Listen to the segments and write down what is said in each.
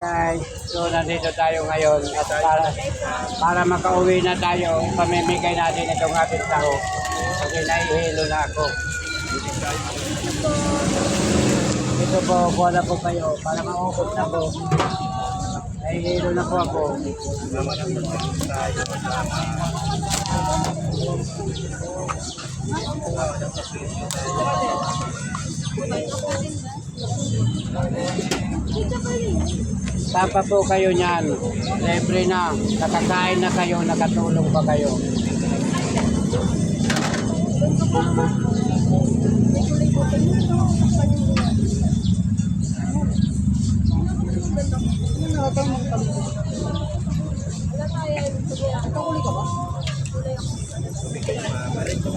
Guys, so nandito tayo ngayon at para, para makauwi na tayo, pamimigay natin itong ating taho. Kasi nahihilo na ako. Ito po, kuha po kayo para maukot na po. Nahihilo na po ako. Sapa po kayo niyan. Libre na. Nakakain na kayo, nakatulong pa kayo. Ano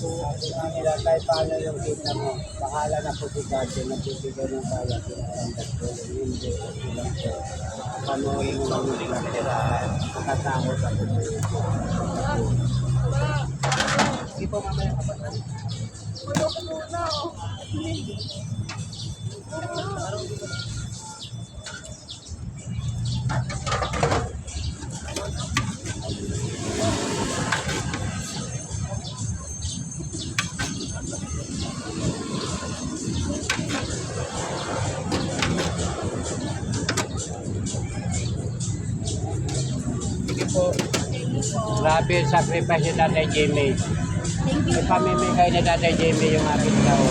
nila kahit paano yung kita mo. Bahala na po si God yung nagbibigay ng kaya. Pinatanggap ko yung hindi. Ilang po. Panoorin mo lang yung vlog. Nakatakot ako. Hindi po mamaya kapag na. Sige po. Grabe yung sacrifice ni Tatay Jimmy. Ipamimigay ni Tatay Jimmy yung aking tao.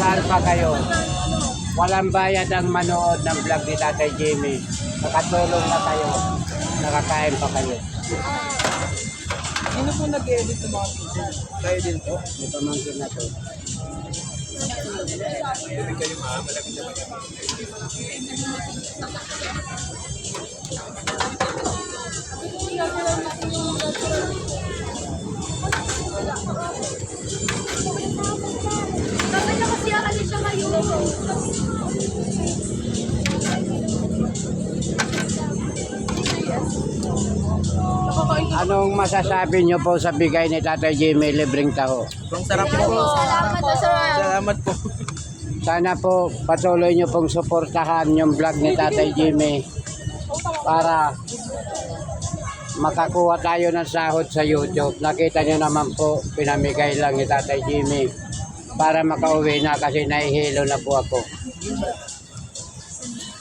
Saan pa kayo? Walang bayad ang manood ng vlog ni Tatay Jimmy. Nakatulong na kayo. Nakakain pa kayo. Sino po nag-edit ng mga video? Kayo din po? May pamangkin na to. Dapat Anong masasabi niyo po sa bigay ni Tatay Jimmy libreng taho? Ang sarap po. Salamat po, sir. Salamat po. Sana po patuloy niyo pong suportahan yung vlog ni Tatay Jimmy para makakuha tayo ng sahod sa YouTube. Nakita niyo naman po, pinamigay lang ni Tatay Jimmy para makauwi na kasi nahihilo na po ako.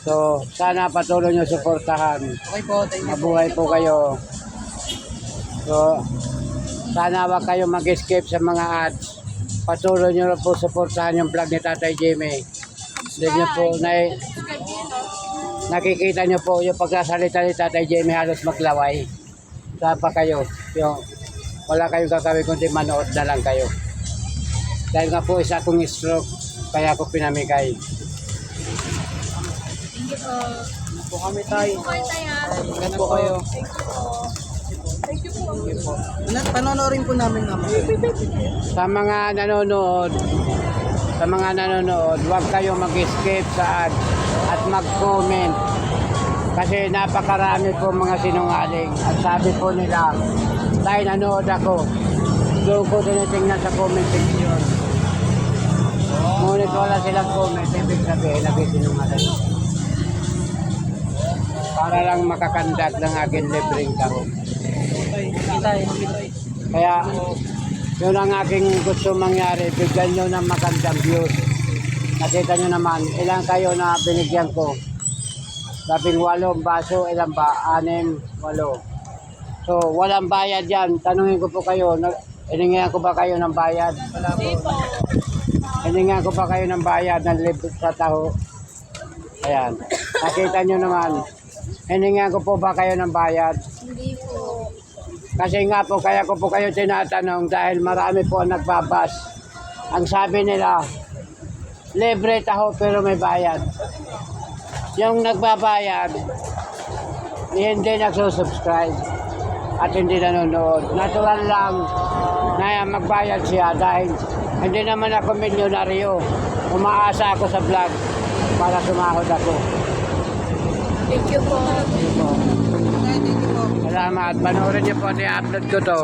So, sana patuloy niyo suportahan. Okay po, thank you. Mabuhay po kayo. So, sana wag kayo mag-escape sa mga ads. Patuloy nyo lang po suportahan yung vlog ni Tatay Jimmy. Hindi nyo po, na, nakikita nyo po yung pagsasalita ni Tatay Jimmy halos maglaway. Saan pa kayo? Yung, wala kayong gagawin kundi manood na lang kayo. Dahil nga po isa akong stroke, kaya ako pinamigay. po kami tayo. Ingat po kayo. Thank you po. Sige po. Pan- Panonorin po namin naman. sa mga nanonood, sa mga nanonood, huwag kayo mag-escape sa ads at mag-comment. Kasi napakarami po mga sinungaling. At sabi po nila, dahil nanood ako, doon ko tinitingnan sa comment section. Wala silang comment, ibig sabihin, nagsisinungaling. Para lang makakandak ng aking libreng tay. Kaya, yun ang aking gusto mangyari. Bigyan nyo ng magandang views. Nakita nyo naman, ilang kayo na binigyan ko. Labing walong baso, ilan ba? Anim, walo. So, walang bayad yan. Tanungin ko po kayo, na, iningayan ko ba kayo ng bayad? Wala po. Hiningan ko pa kayo ng bayad ng libre sa taho. Ayan. Nakita nyo naman. Hiningan ko po ba kayo ng bayad? Hindi po. Kasi nga po, kaya ko po kayo tinatanong dahil marami po ang nagbabas. Ang sabi nila, libre taho pero may bayad. yung nagbabayad, hindi nagsusubscribe at hindi nanonood. Natural lang na magbayad siya dahil hindi naman ako milyonaryo. Umaasa ako sa vlog para sumahod ako. Thank you po. Thank you po. Salamat. Panoorin niyo po, i-upload ko to.